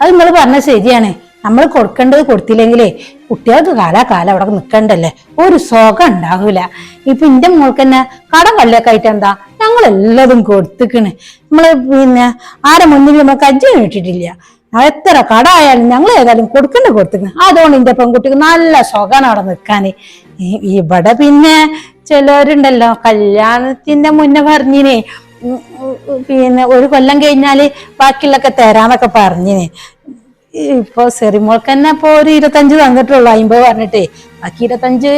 അത്. നിങ്ങൾ പറഞ്ഞ ശരിയാണ്. നമ്മൾ കൊടുക്കേണ്ടത് കൊടുത്തില്ലെങ്കിലേ കുട്ടികൾക്ക് കാലാകാലം അവിടെ നിൽക്കണ്ടല്ലേ ഒരു സുഖം ഉണ്ടാവില്ല ഇപ്പൊ എന്റെ മോൾക്ക് തന്നെ കടം കള്ളിയൊക്കെ ആയിട്ട് എന്താ? ഞങ്ങൾ എല്ലാതും കൊടുത്തിക്കണ്. നമ്മൾ പിന്നെ ആരെ മുന്നിൽ നമ്മൾ കജ്ജി ഇട്ടിട്ടില്ല എത്ര കട ആയാലും ഞങ്ങൾ ഏതായാലും കൊടുക്കണ്ട കൊടുത്തിക്കണ്. അതുകൊണ്ട് ഇന്റെ പെൺകുട്ടിക്ക് നല്ല സുഖമാണ് അവിടെ നിൽക്കാന് ഇവിടെ പിന്നെ ചിലരുണ്ടല്ലോ കല്യാണത്തിന്റെ മുന്നേ പറഞ്ഞിനെ. പിന്നെ ഒരു കൊല്ലം കഴിഞ്ഞാൽ ബാക്കിയുള്ളൊക്കെ തരാന്നൊക്കെ പറഞ്ഞിന്. ഇപ്പൊ സെറിമോൾക്ക് തന്നെ ഇപ്പൊ ഒരു ഇരുപത്തഞ്ച് തന്നിട്ടുള്ളൂ അമ്പത് പറഞ്ഞിട്ടേ. ബാക്കി ഇരുപത്തഞ്ച്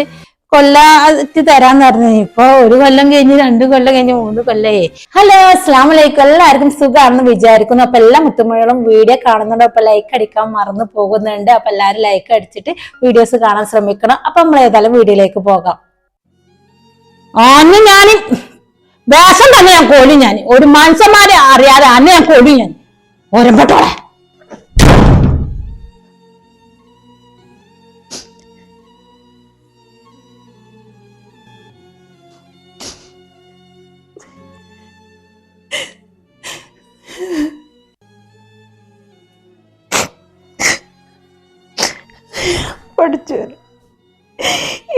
കൊല്ലത്തി തരാന്ന് പറഞ്ഞു ഇപ്പൊ ഒരു കൊല്ലം കഴിഞ്ഞ് രണ്ടു കൊല്ലം കഴിഞ്ഞ് മൂന്ന് കൊല്ലേ. ഹലോ അസ്ലാം വലൈക്കും എല്ലാവർക്കും സുഖമാണെന്ന് വിചാരിക്കുന്നു. അപ്പൊ എല്ലാ മുത്തുമണികളും വീഡിയോ കാണുന്നുണ്ട്. അപ്പൊ ലൈക്ക് അടിക്കാൻ മറന്നു പോകുന്നുണ്ട്. അപ്പൊ എല്ലാവരും ലൈക്ക് അടിച്ചിട്ട് വീഡിയോസ് കാണാൻ ശ്രമിക്കണം. അപ്പൊ നമ്മൾ ഏതായാലും വീഡിയോയിലേക്ക് പോകാം. ഞാനും ഞാൻ വേഷം തന്നെ ഞാൻ കൊല്ലു ഞാൻ. ഒരു മനുഷ്യന്മാരെ അറിയാതെ അന്ന് ഞാൻ കൊല്ലു ഞാൻ. ഒരമ്പട്ടോളെ. പഠിച്ചു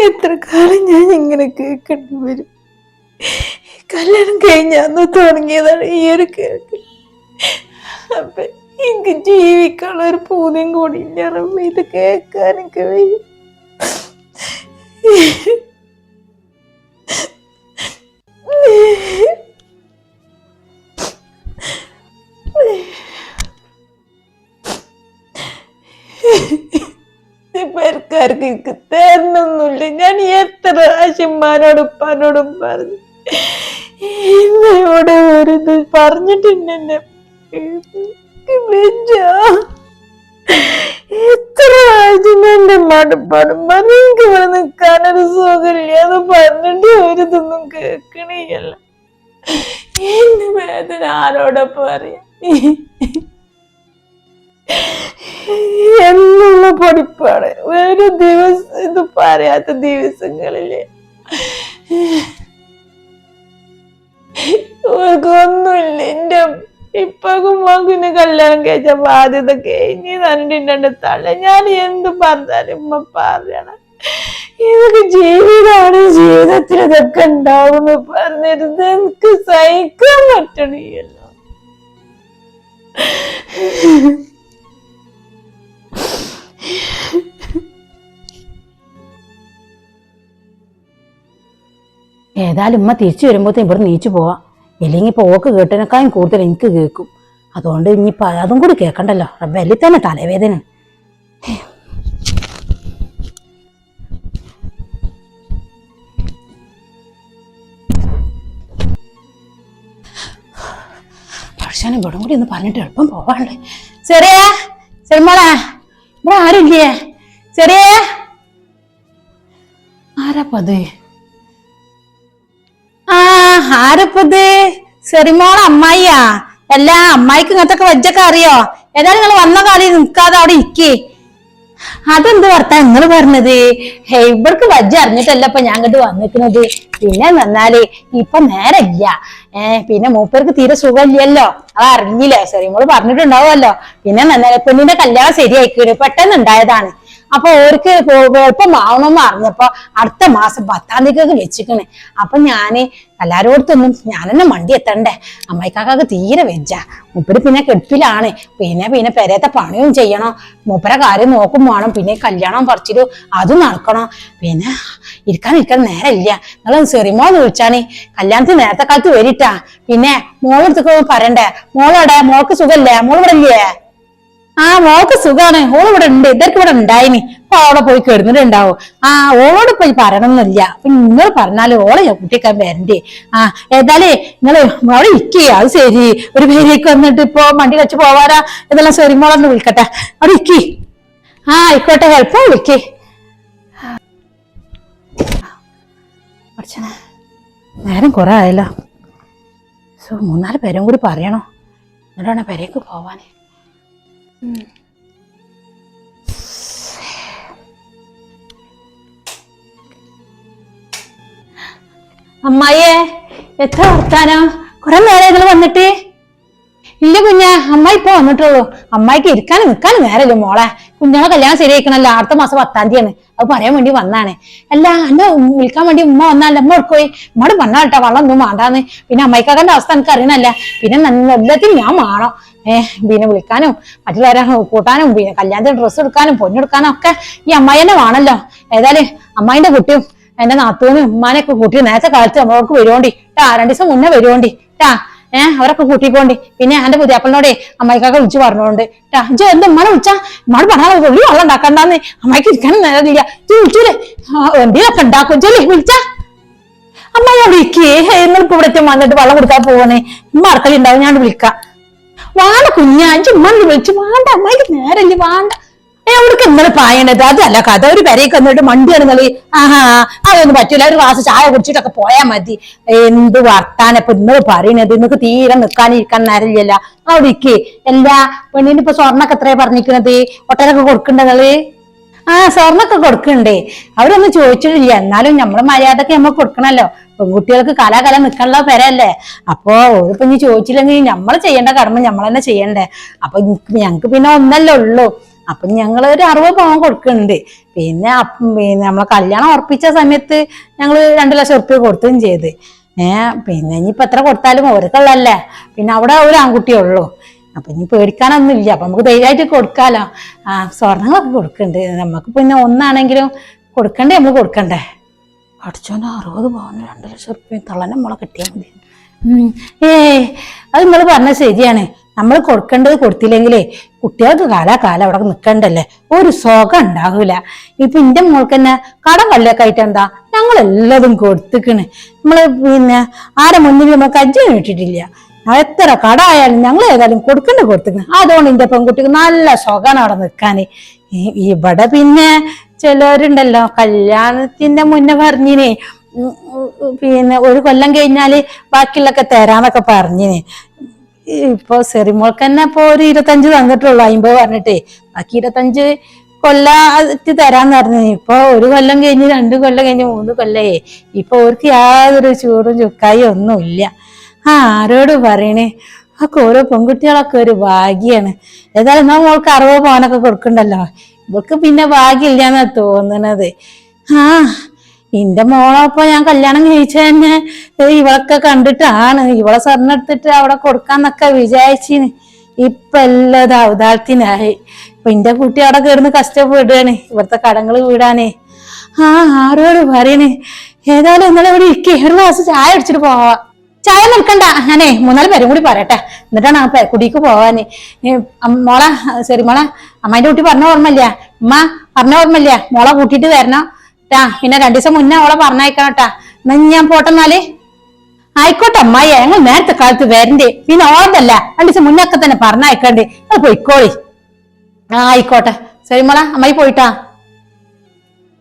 എത്ര കാലം ഞാൻ ഇങ്ങനെ കേൾക്കേണ്ടി വരും? കല്യാണം കഴിഞ്ഞു തുടങ്ങിയതാണ് ഈ ഒരു കേക്ക്. അപ്പൊ എനിക്ക് ജീവിക്കാനുള്ള ഒരു പൂതിയും കൂടി ഇല്ല റബ്ബേ. ഇത് കേൾക്കാനൊക്കെ വയ്യ. പേർക്കാർക്ക് എനിക്ക് ഞാൻ എത്ര ആശന്മാരോടും ഉപ്പാനോടും പറഞ്ഞു. എന്നോട് ഒരു ഇത് പറഞ്ഞിട്ടുണ്ട് എന്നെ എനിക്ക് വെജ്ജാ. എത്ര ആഴ്ച എന്റെ മടുപ്പാടും എനിക്ക് ഇവിടെ നിൽക്കാനൊരു സുഖമില്ല. അത് പറഞ്ഞിട്ട് ഒരു ഇതൊന്നും കേൾക്കണില്ല. എന്റെ വേദന ആരോടൊപ്പം അറിയാം എന്നുള്ള പഠിപ്പാണ് ഒരു ദിവസം ഇത് പറയാത്ത ദിവസങ്ങളിൽ. ഒന്നുമില്ല എന്റെ ഇപ്പകും മകന് കല്യാണം കഴിച്ച ബാധ്യത കഴിഞ്ഞ് കണ്ടിട്ടുണ്ട് തള്ള ഞാൻ എന്ത് പറഞ്ഞാലും ഉമ്മ പറയണം. ഇതൊക്കെ ജീവിതമാണ്. ജീവിതത്തിൽ ഇതൊക്കെ ഉണ്ടാവും പറഞ്ഞിരുന്നത് എനിക്ക് സഹിക്കാൻ പറ്റണില്ലല്ലോ. ഏതായാലും ഉമ്മ തിരിച്ചു വരുമ്പോഴത്തേക്കും ഇവിടെ നീച്ചു പോവാം. ഇല്ലെങ്കിൽ ഇപ്പോൾ ഓക്ക് കേട്ടതിനേക്കാളും കൂടുതൽ എനിക്ക് കേൾക്കും. അതുകൊണ്ട് ഇനിയിപ്പോ അതും കൂടി കേൾക്കണ്ടല്ലോ. റബ്ബല്ലി തന്നെ തലവേദന. പക്ഷേ ഇവിടെ കൂടി ഒന്ന് പറഞ്ഞിട്ട് എളുപ്പം പോവാണ്ട് ചെറിയ ചെറുമോളെ ഇവിടെ ആരുമില്ലേ? ചെറിയ. ആരാപ്പത് ആ ആരപ്പത്? സെറിമോള അമ്മായിയാ. അല്ല അമ്മായിക്ക് ഇങ്ങനത്തെ വജ്ജൊക്കെ അറിയോ? ഏതായാലും നിങ്ങൾ വന്ന കാലി നിൽക്കാതെ അവിടെ ഇരിക്കേ. അതെന്ത് വർത്താ നിങ്ങൾ പറഞ്ഞത്? ഇവർക്ക് വജ്ജ അറിഞ്ഞിട്ടല്ല ഇപ്പൊ ഞാൻ ഇങ്ങോട്ട് വന്നിരിക്കുന്നത് പിന്നെ വന്നാൽ ഇപ്പൊ നേരല്ല. ഏർ പിന്നെ മൂപ്പർക്ക് തീരെ സുഖമില്ലല്ലോ. അത് ശരി സെറിമോൾ പറഞ്ഞിട്ടുണ്ടാവുമല്ലോ. പിന്നെ നന്നാലെ പെണ്ണിന്റെ കല്യാണം ശരിയായിക്കണ്. പെട്ടെന്ന് ഉണ്ടായതാണ്. അപ്പൊ ഓർക്ക് എളുപ്പമാവണമെന്ന് അറിഞ്ഞപ്പോ അടുത്ത മാസം പത്താം തീയതിക്കൊക്കെ വെച്ചിക്കണേ. അപ്പൊ ഞാൻ എല്ലാരോടത്തൊന്നും ഞാൻ തന്നെ മണ്ടി എത്തണ്ടേ? അമ്മായിക്കാക്ക് തീരെ വെജ മൂപ്പര് പിന്നെ കെടുപ്പിലാണ് പിന്നെ പിന്നെ പെരയത്തെ പണിയും ചെയ്യണം. മൂപ്പരെ കാര്യം നോക്കും വേണം. പിന്നെ കല്യാണം പറിച്ചിട്ട് അതും നടക്കണം. പിന്നെ ഇരിക്കാൻ ഇരിക്കാൻ നേരമില്ല. നിങ്ങൾ സെറിമോന്ന് വിളിച്ചാണ് കല്യാണത്തിന് നേരത്തെ കാലത്ത് വരിട്ടാ. പിന്നെ മോളെടുത്തൊക്കെ പറയണ്ടേ? മോളടെ മോൾക്ക് സുഖല്ലേ മോൾ ഇവിടെ ഇല്ലേ ആ മോക്ക് സുഖാണ്. ഓൾ ഇവിടെ ഉണ്ട്. ഇതൊക്കെ ഇവിടെ ഉണ്ടായിനി. അപ്പൊ അവിടെ പോയി കിടന്നിട്ടുണ്ടാവും. ആ ഓളോട് പോയി പറയണമെന്നില്ല അപ്പൊ നിങ്ങൾ പറഞ്ഞാൽ ഓളെ ഞാൻ കുട്ടിക്കാൻ വരണ്ടേ. ആ ഏതായാലേ നിങ്ങൾ അവിടെ ഇരിക്കേ. അത് ശരി. ഒരു പേരേക്ക് വന്നിട്ട് ഇപ്പൊ വണ്ടി കച്ച് പോവാരാ ഇതെല്ലാം സ്വരിമോളൊന്ന് വിളിക്കട്ടെ. അവിടെ ഇരിക്കി. ആ ആയിക്കോട്ടെ. ഹെൽപ്പ് വിളിക്കേ. നേരം കുറെ ആയല്ലോ. സോ മൂന്നാൽ പേരും കൂടി പറയണോ. എന്നിട്ടാണ് പേരേക്ക് പോവാനേ? അമ്മായിയെ എത്ര വർത്താനം? കുറെ നേരം നിങ്ങൾ വന്നിട്ട് ഇല്ല കുഞ്ഞ അമ്മ ഇപ്പൊ വന്നിട്ടുള്ളൂ. അമ്മായിക്ക് ഇരിക്കാനും നിൽക്കാനും നേരല്ലോ മോളെ. കുഞ്ഞാളെ കല്യാണം ശരിയായിക്കണല്ലോ അടുത്ത മാസം പത്താം തീയതിയാണ്. അത് പറയാൻ വേണ്ടി വന്നാണ്. അല്ല എന്നെ വിളിക്കാൻ വേണ്ടി ഉമ്മ വന്നാലും അമ്മ എടുക്കോയി ഉമ്മയോട് കേട്ടോ വെള്ളം ഒന്നും വേണ്ടാന്ന്. പിന്നെ അമ്മായിക്കാക്കന്റെ അവസ്ഥ എനിക്ക് അറിയണല്ല പിന്നെ എല്ലാത്തിനും ഞാൻ വേണം ഏഹ് പിന്നെ വിളിക്കാനും മറ്റുള്ളവരെ കൂട്ടാനും പിന്നെ കല്യാണത്തിന് ഡ്രസ്സ് എടുക്കാനും പൊന്നെടുക്കാനും ഒക്കെ ഈ അമ്മായി തന്നെ വേണല്ലോ ഏതായാലും അമ്മായിന്റെ കുട്ടിയും എന്റെ നാത്തൂനും ഉമ്മാനെയൊക്കെ കൂട്ടി നേരത്തെ കാലത്ത് നമ്മളോർക്ക് വരുവോണ്ടി. ട്ടാ രണ്ടു ദിവസം മുന്നേ വരുവോണ്ടി. ട്ടാ ഏഹ് അവരൊക്കെ കൂട്ടിക്കോണ്ടി. പിന്നെ എന്റെ പുതിയാപ്പിളിനോടെ അമ്മായിക്കൊക്കെ വിളിച്ചു പറഞ്ഞോണ്ട്. ഇജ്ജ് എന്താ മണ വിളിച്ചാ? ഉമ്മാട് പറഞ്ഞാൽ ഉള്ളി വെള്ളം ഉണ്ടാക്കണ്ടെന്ന്. അമ്മായിക്ക് ഇരിക്കാനും നേരമില്ല. ഇജ്ജ് വിളിച്ചൂലേ? എന്തിനൊക്കെ ഉണ്ടാക്കും. ജോലി വിളിച്ചാ? അമ്മായി വിളിക്കേ ഇരിക്കേ. എന്നിപ്പോ ഇവിടെ വന്നിട്ട് വെള്ളം കൊടുക്കാൻ പോവണേ ഉമ്മ അടക്കളി ഉണ്ടാവും ഞാൻ വിളിക്കാം. വാണ്ട കുഞ്ഞാ ഇജ്ജ് ഉമ്മ വിളിച്ചു വാണ്ട. അമ്മായിക്ക് നേരല്ലേ വാണ്ട. എവിടേക്ക് ഇന്നലെ പായണത്? അതല്ല കഥ. ഒരു പെരയൊക്കെ വന്നിട്ട് മണ്ടി നിങ്ങൾ ആഹാ അതൊന്നും പറ്റൂല. ഒരു ഗ്ലാസ് ചായ കുടിച്ചിട്ടൊക്കെ പോയാ മതി. എന്ത് വർത്താനം? ഇപ്പൊ ഇന്നലെ പറയണത് ഇന്നൊക്കെ തീരെ നിൽക്കാനിരിക്കാൻ നേരമില്ല നേരമില്ലല്ല. അവിടെ ഇരിക്കേ എല്ലാ പെണ്ണിന് ഇപ്പൊ സ്വർണൊക്കെ എത്രയാ പറഞ്ഞിരിക്കണത്? ഒട്ടനൊക്കെ കൊടുക്കണ്ടത് ആ സ്വർണൊക്കെ കൊടുക്കണ്ടേ. അവരൊന്നും ചോദിച്ചിട്ടില്ല. എന്നാലും നമ്മൾ മര്യാദയ്ക്ക് നമ്മൾ കൊടുക്കണല്ലോ. പെൺകുട്ടികൾക്ക് കലാകാലം നിൽക്കാനുള്ള പെരല്ലേ അപ്പോ ഒരു ഇനി ചോദിച്ചില്ലെങ്കിൽ നമ്മൾ ചെയ്യേണ്ട കടമ നമ്മൾ തന്നെ ചെയ്യണ്ടേ. അപ്പൊ ഞങ്ങക്ക് പിന്നെ ഒന്നല്ലേ ഉള്ളൂ. അപ്പൊ ഞങ്ങൾ ഒരു അറുപത് പവൻ കൊടുക്കുന്നുണ്ട്. പിന്നെ പിന്നെ നമ്മളെ കല്യാണം ഉറപ്പിച്ച സമയത്ത് ഞങ്ങൾ രണ്ടു ലക്ഷം ഉറുപ്പ്യ കൊടുത്തുകയും ചെയ്ത്. ഏഹ് പിന്നെ ഇനിയിപ്പൊ എത്ര കൊടുത്താലും ഓരക്കുള്ളല്ലേ പിന്നെ അവിടെ ഒരു ആൺകുട്ടിയേ ഉള്ളൂ. അപ്പൊ ഇനി പേടിക്കാനൊന്നും ഇല്ല അപ്പൊ നമുക്ക് ധൈര്യമായിട്ട് കൊടുക്കാലോ. ആ സ്വർണങ്ങളൊക്കെ കൊടുക്കണ്ട് നമുക്ക് പിന്നെ ഒന്നാണെങ്കിലും കൊടുക്കണ്ടേ നമ്മൾ കൊടുക്കണ്ടേ? അടിച്ചോണ്ട് അറുപത് പവന് രണ്ട് ലക്ഷം റുപ്യ തള്ളനെ നമ്മളെ കിട്ടിയാൽ മതി. ഏ അത് നിങ്ങൾ പറഞ്ഞ ശരിയാണ്. നമ്മൾ കൊടുക്കേണ്ടത് കൊടുത്തില്ലെങ്കിലേ കുട്ടികൾക്ക് കാലാകാലം അവിടെ നിൽക്കണ്ടല്ലേ ഒരു സുഖം ഉണ്ടാകൂല ഇപ്പൊ ഇന്റെ മോൾക്ക് തന്നെ കടം കള്ളിയൊക്കെ ആയിട്ട് എന്താ? ഞങ്ങൾ എല്ലാതും കൊടുത്തിക്കണ്. നമ്മൾ പിന്നെ ആരെ മുന്നിൽ നമ്മൾ കജ്ജി നീട്ടിട്ടില്ല എത്ര കട ആയാലും ഞങ്ങൾ ഏതായാലും കൊടുക്കണ്ട കൊടുത്തിക്കണ്. അതുകൊണ്ട് ഇന്റെ പെൺകുട്ടിക്ക് നല്ല സുഖമാണ് അവിടെ നിൽക്കാന് ഈ- ഇവിടെ പിന്നെ ചിലരുണ്ടല്ലോ കല്യാണത്തിന്റെ മുന്നേ പറഞ്ഞിനെ. പിന്നെ ഒരു കൊല്ലം കഴിഞ്ഞാൽ ബാക്കിയുള്ളൊക്കെ തരാന്നൊക്കെ പറഞ്ഞിനെ. ഇപ്പൊ സെറിമോൾക്ക് തന്നെ ഇപ്പൊ ഒരു ഇരുപത്തഞ്ച് തന്നിട്ടുള്ളൂ അമ്പത് പറഞ്ഞിട്ടേ. ബാക്കി ഇരുപത്തഞ്ച് കൊല്ലാറ്റ് തരാന്ന് പറഞ്ഞു. ഇപ്പൊ ഒരു കൊല്ലം കഴിഞ്ഞ് രണ്ട് കൊല്ലം കഴിഞ്ഞ് മൂന്ന് കൊല്ലേ ഇപ്പൊ അവർക്ക് യാതൊരു ചൂടും ചുക്കായും ഒന്നുമില്ല. ആ ആരോട് പറയണേ? ഒക്കെ ഓരോ പെൺകുട്ടികളൊക്കെ ഒരു ഭാഗ്യാണ്. ഏതായാലും എന്നാ മോൾക്ക് അറുപത് പവനൊക്കെ കൊടുക്കണ്ടല്ലോ? ഇവൾക്ക് പിന്നെ ഭാഗ്യമില്ലാന്നാ തോന്നണത്. ആ എന്റെ മോളപ്പൊ ഞാൻ കല്യാണം കഴിച്ച തന്നെ ഇവളൊക്കെ കണ്ടിട്ടാണ്. ഇവളെ സ്വർണം എടുത്തിട്ട് അവിടെ കൊടുക്കാന്നൊക്കെ വിചാരിച്ചിന്. ഇപ്പൊ എല്ലാം അവതാരത്തിനായി ഇപ്പൊ എന്റെ കുട്ടി അവിടെ കയറുന്ന കഷ്ടപ്പെടുകയാണ്. ഇവിടുത്തെ കടങ്ങൾ വീടാനേ. ആ ആരോട് പറയണേ? ഏതായാലും ഇന്നലെ ഇവിടെ ഇരിക്കേ. ഒരു ചായ അടിച്ചിട്ട് പോവാ. ചായ നിൽക്കണ്ട ഞാനേ മൂന്നാൽ പേരും കൂടി പറയട്ടെ. എന്നിട്ടാണ് ആ കുടിക്ക് പോവാന്. മോളെ ശരി മോളെ അമ്മായിന്റെ കുട്ടി പറഞ്ഞ ഓർമ്മയില്ല. ഉമ്മ പറഞ്ഞ ഓർമ്മയില്ല. മോളെ കൂട്ടിയിട്ട് വരണം? ട്ടാ പിന്നെ രണ്ടു ദിവസം മുന്നേ അവളെ പറഞ്ഞയക്കണം കേട്ടാ എന്നാ ഞാൻ പോട്ടെന്നാൽ ആയിക്കോട്ടെ അമ്മായി ഞങ്ങൾ നേരത്തെ കാലത്ത് വരണ്ടേ. പിന്നെ ഓർമ്മല്ല രണ്ടു ദിവസം മുന്നൊക്കെ തന്നെ പറഞ്ഞയക്കണ്ടേ. അത് പോയിക്കോളി. ആ ആയിക്കോട്ടെ. ശരി മോളെ അമ്മായി പോയിട്ടാ.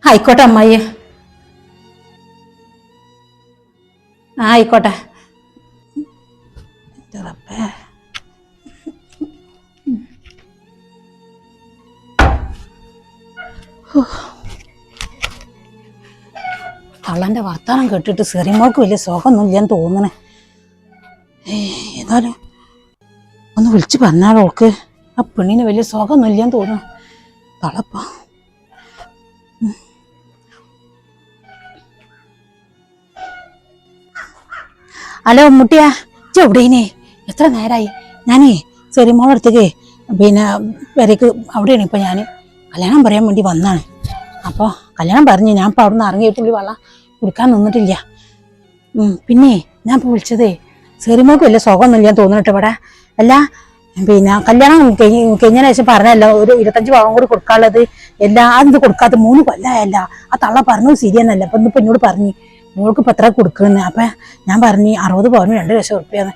ആയിക്കോട്ടെ അമ്മായി. ആ ആയിക്കോട്ടെ. എന്റെ റബ്ബേ. വർത്തമാനം കേട്ടിട്ട് സെറിമോൾക്ക് വലിയ സുഖമൊന്നുമില്ലെന്ന് തോന്നണേ. ഏയ്, ഏതായാലും ഒന്ന് വിളിച്ച് ഓൾക്ക് ആ പെണ്ണിന് വലിയ സുഖമൊന്നും ഇല്ലെന്ന് തോന്നുന്നു തളപ്പ ഹലോ മുട്ടിയാ. ചെവിടേനെ എത്ര നേരായി. ഞാനേ സെറിമോളടുത്തേക്ക് പിന്നെ വരക്ക് അവിടെയാണ് ഇപ്പം ഞാൻ കല്യാണം പറയാൻ വേണ്ടി വന്നാണ്. അപ്പോൾ കല്യാണം പറഞ്ഞു ഞാൻ ഇപ്പോൾ അവിടെ നിന്ന് ഇറങ്ങിയിട്ടില്ല വള കുടിക്കാൻ നിന്നിട്ടില്ല. പിന്നെ ഞാൻ ഇപ്പോൾ വിളിച്ചതേ സെറിമോൾക്ക് വലിയ ഞാൻ തോന്നിട്ട് ഇവിടെ. അല്ല പിന്നെ കല്യാണം കഴിഞ്ഞ കഴിഞ്ഞതിന് ശേഷം പറഞ്ഞല്ലോ ഒരു ഇരുപത്തഞ്ച് ഭാഗം കൂടി കൊടുക്കാനുള്ളത് എല്ലാ അത് കൊടുക്കാത്ത മൂന്ന് കൊല്ലായല്ല. ആ തള്ള പറഞ്ഞു ശരിയെന്നല്ല. അപ്പം ഇന്നിപ്പോൾ എന്നോട് പറഞ്ഞു മോൾക്ക് ഇപ്പം എത്ര കൊടുക്കുന്നത് അപ്പം ഞാൻ പറഞ്ഞു അറുപത് പവന് രണ്ട് ലക്ഷം ഉറുപ്പ്യാന്ന്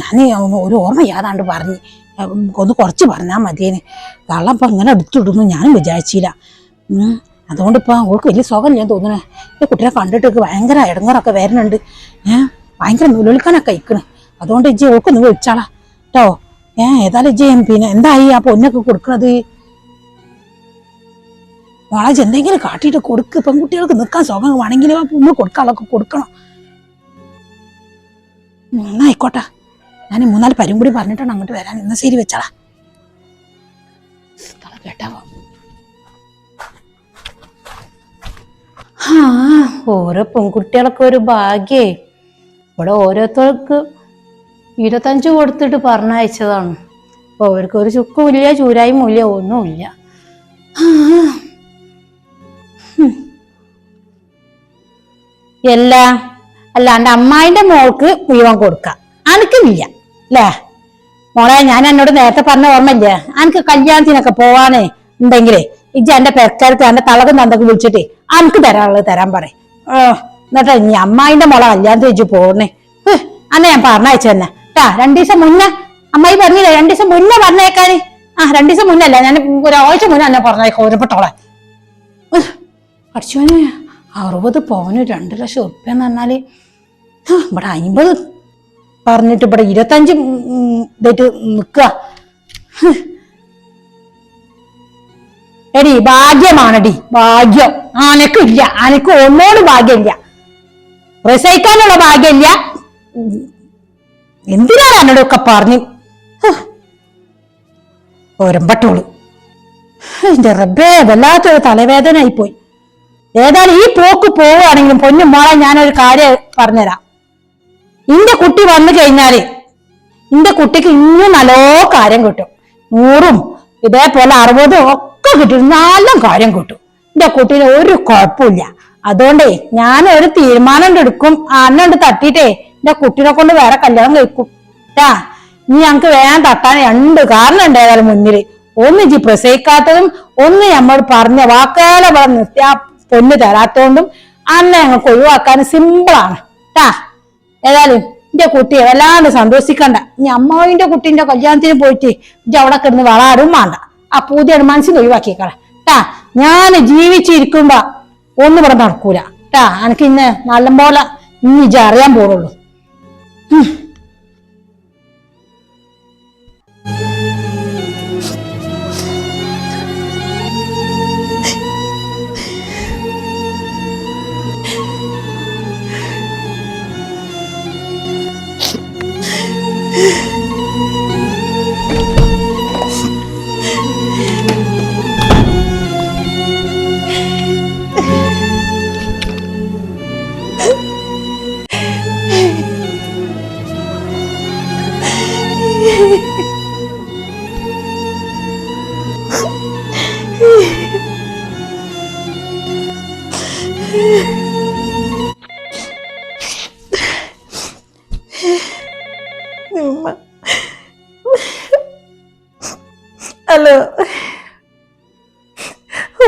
ഞാൻ ഒരു ഓർമ്മ യാതാണ്ട് പറഞ്ഞു. ഒന്ന് കുറച്ച് പറഞ്ഞാൽ മതിയെന്ന്. തള്ള ഇപ്പൊ ഇങ്ങനെ എടുത്തിടുന്നു ഞാനും വിചാരിച്ചില്ല. അതുകൊണ്ട് ഇപ്പൊ അവൾക്ക് വലിയ സുഖം ഞാൻ തോന്നണേ. ഈ കുട്ടിയെ കണ്ടിട്ട് ഭയങ്കര ഇടങ്ങറൊക്കെ വരുന്നുണ്ട്. ഏഹ് ഭയങ്കര നൂലൊളിക്കാനൊക്കെ അയക്കണ്. അതുകൊണ്ട് ഇജ്ജി ഓൾക്കൊന്ന് വിളിച്ചാളാ. കേട്ടോ ഏഹ് ഏതായാലും ഇജ്ജി പിന്നെ എന്തായി ആ പൊന്നൊക്കെ കൊടുക്കണത്? വളരെ എന്തെങ്കിലും കാട്ടിയിട്ട് കൊടുക്ക്. പെൺകുട്ടികൾക്ക് നിൽക്കാൻ സുഖം വേണമെങ്കിൽ ആ പൊന്ന് കൊടുക്കാളൊക്കെ കൊടുക്കണം. ഉം, എന്നാ ആയിക്കോട്ടെ. ഞാൻ മൂന്നാൽ പരും കൂടി പറഞ്ഞിട്ടാണ് അങ്ങോട്ട് വരാൻ. ഇന്ന് ശരി വെച്ചാളാ. കേട്ടാവോ ആ ഓരോ പെൺകുട്ടികളൊക്കെ ഒരു ഭാഗ്യേ. ഇവിടെ ഓരോരുത്തർക്ക് ഇരുപത്തഞ്ച് കൊടുത്തിട്ട് പറഞ്ഞയച്ചതാണ്. അപ്പൊ അവർക്ക് ഒരു ചുക്കും ഇല്ല ചൂരായും ഇല്ല ഒന്നുമില്ല അല്ല എന്റെ അമ്മായിന്റെ മോൾക്ക് മുഴുവൻ കൊടുക്കാം. അനക്കുമില്ല അല്ലേ? മോളെ ഞാൻ എന്നോട് നേരത്തെ പറഞ്ഞ ഓർമ്മയില്ലേ? അനക്ക് കല്യാണത്തിനൊക്കെ പോവാനേ ഉണ്ടെങ്കിലേ ഇജ്ജ എന്റെ പെരക്കാർക്ക് എന്റെ തളകം തന്തൊക്കെ വിളിച്ചിട്ടേ അനക്ക് തരാനുള്ളത് തരാൻ പറയും. എന്നിട്ട് ഇനി അമ്മായിന്റെ മുള കല്യാണത്തിൽ വെച്ച് പോണേ അന്ന ഞാൻ പറഞ്ഞയച്ചു തന്നെ. ട്ടാ രണ്ടു ദിവസം മുന്നേ അമ്മായി പറഞ്ഞില്ലേ രണ്ടു ദിവസം മുന്നേ പറഞ്ഞേക്കാന്? ആ രണ്ടു ദിവസം മുന്നേ അല്ല ഞാൻ ഒരാഴ്ച മുന്നേ എന്നെ പറഞ്ഞേക്കാം ഒരുപെട്ടോളെ പഠിച്ചോനെ അറുപത് പവന് രണ്ട് ലക്ഷം ഉറുപ്പ്യ എന്ന് പറഞ്ഞാൽ ഇവിടെ അമ്പത് പറഞ്ഞിട്ട് ഇവിടെ ഇരുപത്തഞ്ച് ഇതായിട്ട് നിക്കുക എടി ഭാഗ്യമാണടി. ഭാഗ്യം. അനക്കില്ല ആനക്ക് ഒന്നോടും ഭാഗ്യമില്ല. പ്രസവിക്കാനുള്ള ഭാഗ്യമില്ല. എന്തിനാണ് എന്നോടൊക്കെ പറഞ്ഞു? ഒരമ്പട്ടോളൂ. എന്റെ റബ്ബേ വല്ലാത്തൊരു തലവേദന ആയിപ്പോയി ഏതായാലും ഈ പോക്ക് പോവുകയാണെങ്കിലും പൊന്നു മോളെ ഞാനൊരു കാര്യം പറഞ്ഞുതരാം. ഇന്റെ കുട്ടി വന്നു കഴിഞ്ഞാൽ ഇന്റെ കുട്ടിക്ക് ഇന്നും നല്ലോ കാര്യം കിട്ടും. നൂറും ഇതേപോലെ അറുപതും ഒക്കെ കിട്ടും നല്ല കാര്യം കിട്ടും. എന്റെ കുട്ടീനെ ഒരു കുഴപ്പമില്ല. അതുകൊണ്ടേ ഞാൻ ഒരു തീരുമാനം എടുക്കും. അന്നുണ്ട് തട്ടിട്ടേ എന്റെ കുട്ടീനെ കൊണ്ട് വേറെ കല്യാണം കഴിക്കും. ട്ടാ ഇനി ഞങ്ങക്ക് വേഗം തട്ടാൻ രണ്ട് കാരണം ഉണ്ടായാലും മുന്നിൽ. ഒന്ന് ജി പ്രസവിക്കാത്തതും ഒന്ന് നമ്മൾ പറഞ്ഞ വാക്കാല ഇവിടെ നിർത്തി ആ പൊന്ന് തരാത്തോണ്ടും അന്ന ഞങ്ങൾക്ക് ഒഴിവാക്കാൻ സിമ്പിളാണ് ട്ടാ ഏതായാലും എന്റെ കുട്ടിയെ വല്ലാണ്ട് സന്തോഷിക്കണ്ട. ഇനി അമ്മാവിന്റെ കുട്ടീന്റെ കല്യാണത്തിന് പോയിട്ട് ഇജ്ജ് അവിടെ കിടന്ന് വളാരും വേണ്ട. പൂതിയാണ് മനസ്സിൽ ഒഴിവാക്കിയേക്കാളെ. ട്ടാ ഞാൻ ജീവിച്ചിരിക്കുമ്പോ ഒന്നും ഇവിടെ നടക്കൂല. ട്ടാ എനിക്ക് ഇന്ന് നല്ലപോലെ ഇനി ഇജ അറിയാൻ പോകുള്ളൂ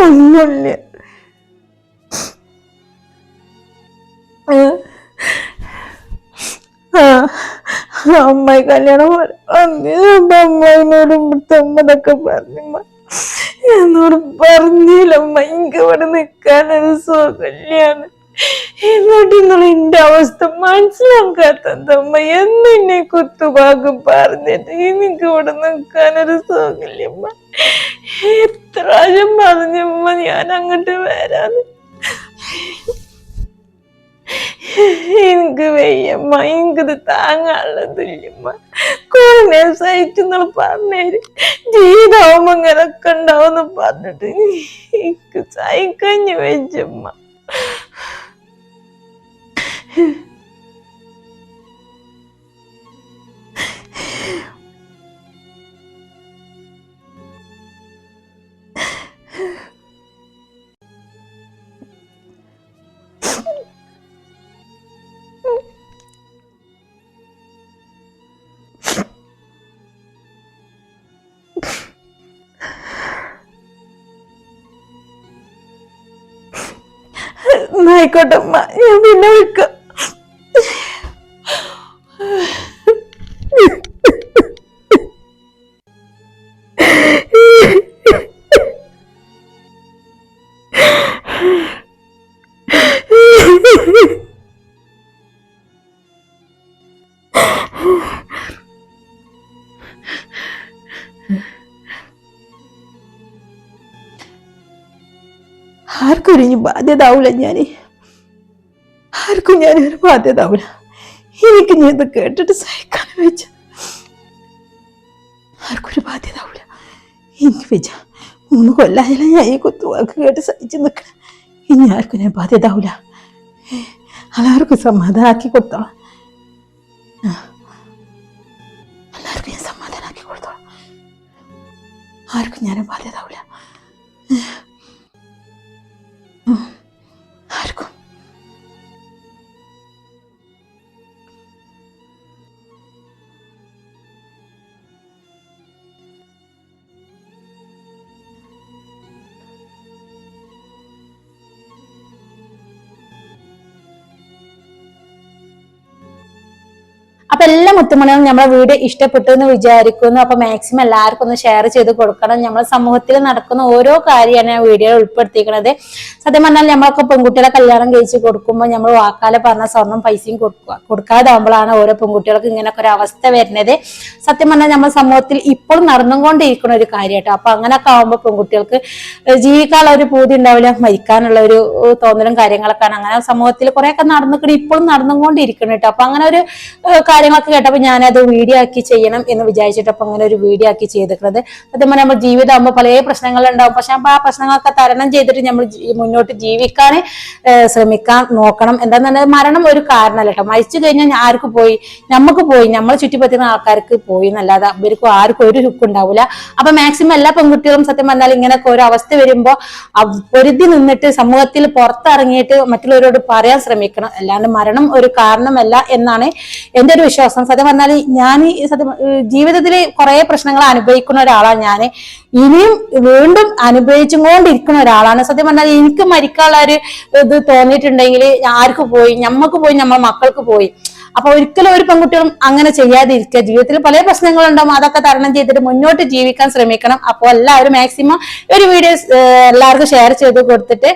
ഒന്നുമില്ല. അമ്മായി കല്യാണം അമ്മായിനോട് ഇവിടുത്തെ അമ്മതൊക്കെ പറഞ്ഞു എന്നോട് പറഞ്ഞില്ല അമ്മ ഇവിടെ നിൽക്കാനൊരു സുഖല്യാണ് എന്നിട്ട് നിങ്ങൾ എന്റെ അവസ്ഥ മനസ്സിലാക്കാത്ത എന്നെ കുത്തുഭാഗം പറഞ്ഞിട്ട് എനിക്ക് ഇവിടെ നിൽക്കാനൊരു സുഖമില്ലമ്മ. എത്ര പ്രാവശ്യം പറഞ്ഞമ്മ ഞാൻ അങ്ങോട്ട് വരാന്ന്. എനിക്ക് വയ്യമ്മ എനിക്കത് താങ്ങാനുള്ളതില്ലമ്മ. കുറേ സഹിച്ചു നിങ്ങൾ പറഞ്ഞേര്. ജീവിതാവുമ്പോ ഇങ്ങനൊക്കെ ഉണ്ടാവും പറഞ്ഞിട്ട് എനിക്ക് സഹിക്കഞ്ഞു വെച്ചമ്മ. ആയിക്കോട്ടെ ഞാൻ പിന്നെ വിളിക്കാം. ആർക്കും ഇനി ബാധ്യത ആവൂല ഞാൻ ആർക്കും ഞാനൊരു ബാധ്യത ആവൂല എനിക്ക് ഞാൻ ഇത് കേട്ടിട്ട് സഹിക്കാൻ വെച്ച ആർക്കൊരു ബാധ്യത ആവില്ല എനിക്ക് വെച്ച മൂന്ന് കൊല്ലായാലും ഞാൻ ഈ കുത്തുവാക്ക് കേട്ട് സഹിച്ചു നിൽക്കണം ഇനി ആർക്കും ഞാൻ ബാധ്യത ആവില്ല എല്ലാവർക്കും സമാധാനാക്കി കൊടുത്തോളാം. എല്ലാവർക്കും ഞാൻ സമാധാനാക്കി കൊടുത്തോളാം. ആർക്കും ഞാൻ ബാധ്യത ആവില്ല അപ്പൊ എല്ലാ മുത്തുമണികളും നമ്മളെ വീഡിയോ ഇഷ്ടപ്പെട്ടു എന്ന് വിചാരിക്കുന്നു. അപ്പൊ മാക്സിമം എല്ലാവർക്കും ഒന്ന് ഷെയർ ചെയ്ത് കൊടുക്കണം. നമ്മളെ സമൂഹത്തിൽ നടക്കുന്ന ഓരോ കാര്യമാണ് ഞാൻ വീഡിയോയിൽ ഉൾപ്പെടുത്തിയിരിക്കുന്നത്. സത്യം പറഞ്ഞാൽ നമ്മളൊക്കെ പെൺകുട്ടികളെ കല്യാണം കഴിച്ച് കൊടുക്കുമ്പോൾ നമ്മൾ വാക്കാലെ പറഞ്ഞ സ്വർണം പൈസയും കൊടുക്കുക കൊടുക്കാതാവുമ്പോഴാണ് ഓരോ പെൺകുട്ടികൾക്ക് ഇങ്ങനൊക്കെ ഒരു അവസ്ഥ വരുന്നത്. സത്യം പറഞ്ഞാൽ നമ്മുടെ സമൂഹത്തിൽ ഇപ്പോഴും നടന്നുകൊണ്ടിരിക്കുന്ന ഒരു കാര്യമായിട്ടോ അപ്പൊ അങ്ങനെയൊക്കെ ആവുമ്പോൾ പെൺകുട്ടികൾക്ക് ജീവിക്കാനുള്ള ഒരു പൂതി ഉണ്ടാവില്ല മരിക്കാനുള്ള ഒരു തോന്നലും കാര്യങ്ങളൊക്കെയാണ്. അങ്ങനെ സമൂഹത്തിൽ കുറെയൊക്കെ നടന്നിട്ട് ഇപ്പോഴും നടന്നുകൊണ്ടിരിക്കണം കേട്ടോ. അപ്പൊ അങ്ങനെ ഒരു കാര്യങ്ങളൊക്കെ കേട്ടപ്പോൾ ഞാനത് വീഡിയോ ആക്കി ചെയ്യണം എന്ന് വിചാരിച്ചിട്ട് അപ്പൊ അങ്ങനെ ഒരു വീഡിയോ ആക്കി ചെയ്തിട്ടുള്ളത് പറഞ്ഞാൽ നമ്മൾ ജീവിതമാകുമ്പോൾ പല പ്രശ്നങ്ങളുണ്ടാവും. പക്ഷെ അപ്പോൾ ആ പ്രശ്നങ്ങളൊക്കെ തരണം ചെയ്തിട്ട് നമ്മൾ മുന്നോട്ട് ജീവിക്കാൻ ശ്രമിക്കാൻ നോക്കണം. എന്താണെന്ന് മരണം ഒരു കാരണമല്ല കേട്ടോ. മരിച്ചു കഴിഞ്ഞാൽ ആർക്ക് പോയി? നമുക്ക് പോയി. നമ്മളെ ചുറ്റിപ്പറ്റുന്ന ആൾക്കാർക്ക് പോയി എന്നല്ലാതെ ഇവർക്കും ആർക്കും ഒരു ഹുക്ക് ഉണ്ടാവില്ല അപ്പൊ മാക്സിമം എല്ലാ പെൺകുട്ടികളും സത്യം പറഞ്ഞാൽ ഇങ്ങനെയൊക്കെ ഒരു അവസ്ഥ വരുമ്പോൾ പൊരുതി നിന്നിട്ട് സമൂഹത്തിൽ പുറത്തിറങ്ങിയിട്ട് മറ്റുള്ളവരോട് പറയാൻ ശ്രമിക്കണം. അല്ലാണ്ട് മരണം ഒരു കാരണമല്ല എന്നാണ് എന്റെ ഒരു വിശ്വാസം. സത്യം പറഞ്ഞാൽ ഞാൻ സത്യം ജീവിതത്തിൽ കുറെ പ്രശ്നങ്ങൾ അനുഭവിക്കുന്ന ഒരാളാണ് ഞാൻ ഇനിയും വീണ്ടും അനുഭവിച്ചും കൊണ്ടിരിക്കുന്ന ഒരാളാണ്. സത്യം പറഞ്ഞാൽ എനിക്ക് മരിക്കാനുള്ള ഒരു ഇത് തോന്നിയിട്ടുണ്ടെങ്കിൽ ആർക്ക് പോയി? ഞമ്മക്ക് പോയി നമ്മളെ മക്കൾക്ക് പോയി. അപ്പൊ ഒരിക്കലും ഒരു പെൺകുട്ടികളും അങ്ങനെ ചെയ്യാതിരിക്കുക. ജീവിതത്തിൽ പല പ്രശ്നങ്ങളുണ്ടാവും. അതൊക്കെ തരണം ചെയ്തിട്ട് മുന്നോട്ട് ജീവിക്കാൻ ശ്രമിക്കണം. അപ്പോൾ എല്ലാവരും മാക്സിമം ഒരു വീഡിയോ എല്ലാവർക്കും ഷെയർ ചെയ്ത് കൊടുത്തിട്ട്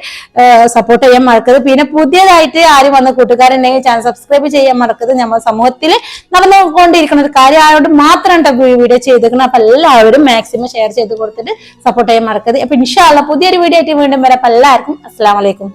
സപ്പോർട്ട് ചെയ്യാൻ മറക്കരുത്. പിന്നെ പുതിയതായിട്ട് ആരും വന്ന കൂട്ടുകാരുണ്ടെങ്കിൽ ചാനൽ സബ്സ്ക്രൈബ് ചെയ്യാൻ മറക്കരുത്. നമ്മൾ സമൂഹത്തിൽ നടന്നുകൊണ്ടിരിക്കുന്ന ഒരു കാര്യം ആയതുകൊണ്ട് മാത്രം വീഡിയോ ചെയ്തേക്കണം. അപ്പൊ എല്ലാവരും മാക്സിമം ഷെയർ ചെയ്ത് കൊടുത്തിട്ട് സപ്പോർട്ട് ചെയ്യാൻ മറക്കരുത്. അപ്പൊ ഇൻഷാല്ല പുതിയൊരു വീഡിയോ ആയിട്ട് വീണ്ടും വരാം. അപ്പൊ എല്ലാവർക്കും അസ്സാം വലൈക്കും